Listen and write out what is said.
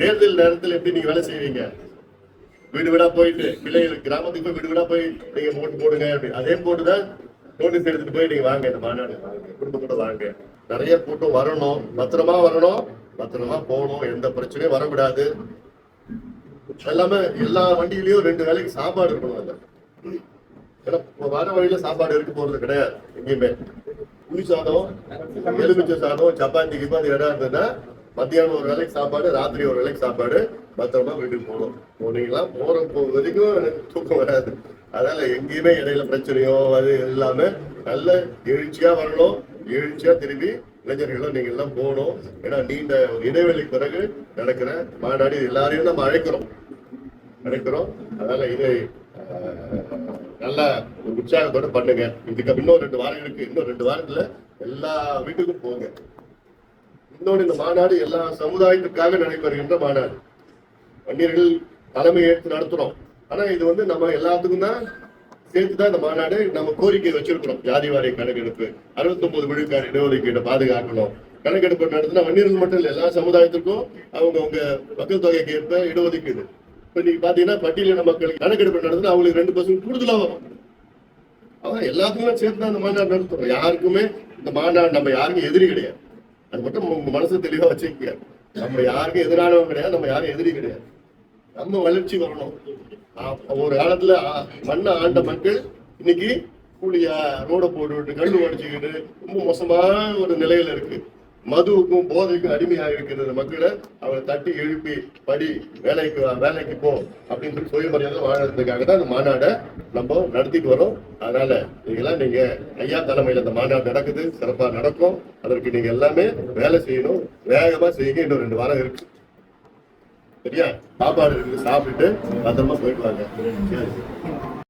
தேர்தல் நேரத்தில் எப்படி நீங்க வேலை செய்வீங்க? வீடு வீடா போயிட்டு பிள்ளைகள் கிராமத்துக்கு போய் வீடு வீடா போய் நீங்க ஓட்டு போடுங்க அப்படின்னு அதே போட்டுதான் நோட்டீஸ் எடுத்துட்டு போய் நீங்க வாங்க இந்த மாநாடு வாங்க குடும்பத்தோட வாங்க. நிறைய கூட்டம் வரணும். பத்திரமா வரணும். பத்திரமா போகணும். எந்த பிரச்சனையும் வரக்கூடாது. எல்லாமே எல்லா வண்டியிலயும் ரெண்டு வேலைக்கு சாப்பாடு இருக்கணும் அதுல. ஏன்னா வர வழியில சாப்பாடு இருக்க போறது கிடையாது எங்கேயுமே. புளி சாதம் எலுமிச்சை சாதம் சப்பாத்தி கிப்பாத்தி இடம் இருந்ததுன்னா மத்தியானம் ஒரு வேலைக்கு சாப்பாடு ராத்திரி ஒரு வேலைக்கு சாப்பாடு. பத்திரமா வீட்டுக்கு போகணும். போனீங்களா போற போ வரைக்கும் எனக்கு தூக்கம் வராது. அதனால எங்கேயுமே இடையில பிரச்சனையோ அது இல்லாம நல்ல எழுச்சியா வரணும். எழுச்சியா திரும்பி இளைஞர்களும் நீங்க எல்லாம் போகணும். ஏன்னா நீண்ட இடைவெளி இடைவெளிக்கு பிறகு நடக்கிற மாநாடு எல்லாரையும் நம்ம அழைக்கிறோம். அழைக்கிறோம். அதனால இதை நல்ல ஒரு உற்சாகத்தோட பண்ணுங்க. இதுக்கு இன்னும் ரெண்டு வாரம் இருக்கு. இன்னும் ரெண்டு வாரத்துல எல்லா வீட்டுக்கும் போங்க. இன்னொன்று இந்த மாநாடு எல்லா சமுதாயத்துக்காக நடைபெறுகின்ற மாநாடு. வன்னியர்கள் தலைமை ஏற்று நடத்துறோம். ஆனா இது வந்து நம்ம எல்லாத்துக்கும் தான் சேர்த்து தான் இந்த மாநாடு நம்ம கோரிக்கை வச்சிருக்கிறோம். ஜாதி வாரிய கணக்கெடுப்பு அறுபத்தொன்பது விழுக்காடு இடஒதுக்கீட்டை பாதுகாக்கணும். கணக்கெடுப்பு நடத்தினா வன்னியர்கள் மட்டும் இல்லை எல்லா சமுதாயத்துக்கும் அவங்க அவங்க மக்கள் தொகைக்கு ஏற்ப இடஒதுக்கீடு. இப்ப நீங்க பாத்தீங்கன்னா பட்டியலின மக்களுக்கு கணக்கெடுப்பு நடத்தினா அவங்களுக்கு ரெண்டு பர்சன்ட் கூடுதலா வரும். அதான் எல்லாத்துக்குமே சேர்த்து தான் இந்த மாநாடு நடத்துறோம். யாருக்குமே இந்த மாநாடு நம்ம யாருக்கும் எதிரி கிடையாது. அது மட்டும் உங்க மனசு தெளிவா வச்சுக்க நம்ம யாருக்கும் எதிரானவங்க கிடையாது நம்ம யாரும் எதிரி கிடையாது. நம்ம வளர்ச்சி வரணும். ஒரு காலத்துல மண்ணை ஆண்ட மக்கள் இன்னைக்கு கூலியா ரோட போட்டுவிட்டு கல்லு உடைச்சுக்கிட்டு ரொம்ப மோசமான ஒரு நிலையில இருக்கு. மதுவுக்கும் போதைக்கும் அடிமையாக இருக்கிற மக்களை அவரை தட்டி எழுப்பி படி வேலைக்கு வேலைக்கு போ அப்படின்னு சொல்லி சுயமரியாதை வாழறதுக்காக தான் இந்த மாநாடை நம்ம நடத்திட்டு வரோம். அதனால நீங்களாம் நீங்க ஐயா தலைமையில இந்த மாநாடு நடக்குது சிறப்பா நடக்கும். அதற்கு நீங்க எல்லாமே வேலை செய்யணும். வேகமா செய்யுங்க. இன்னும் ரெண்டு வாரம் இருக்கு. சரியா? சாப்பாடு இருக்கு சாப்பிட்டுட்டு பத்திரமா போயிட்டு வாங்க. சரி.